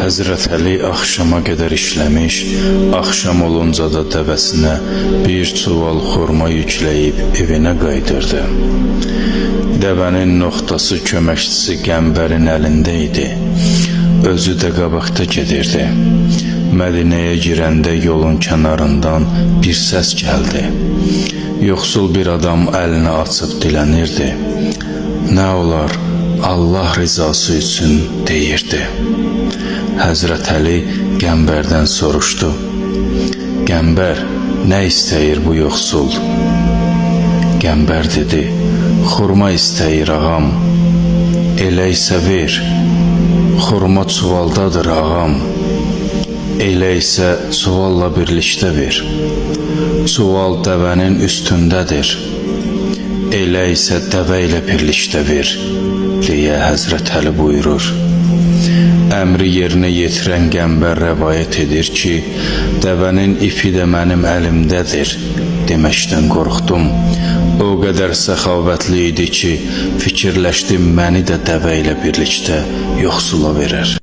Həzrət Əli axşama qədər işləmiş, axşam olunca da dəvəsinə bir çuval xurma yükləyib evinə qayıdırdı. Dəvənin noxtası köməkçisi Qəmbərin əlində idi. Özü də qabaqda gedirdi. Mədinəyə girəndə yolun kənarından bir səs gəldi. Yoxsul bir adam əlini açıb dilənirdi. Nə olar, Allah rizası üçün deyirdi. Həzrət Əli Qəmbərdən soruşdu. Qəmbər, nə istəyir bu yoxsul? Qəmbər dedi: Xurma istəyir ağam. Elə isə ver. Xurma çuvaldadır ağam. Elə isə çuvalla birlikdə ver. Çuval dəvənin üstündədir. Elə isə dəvə ilə birlikdə ver, deyə Həzrət Əli buyurur. Əmri yerinə yetirən qəmbər rəvayət edir ki, dəvənin ipi də mənim əlimdədir deməkdən qorxdum. O qədər səxavətli idi ki, fikirləşdim məni də dəvə ilə birlikdə yoxsula verər.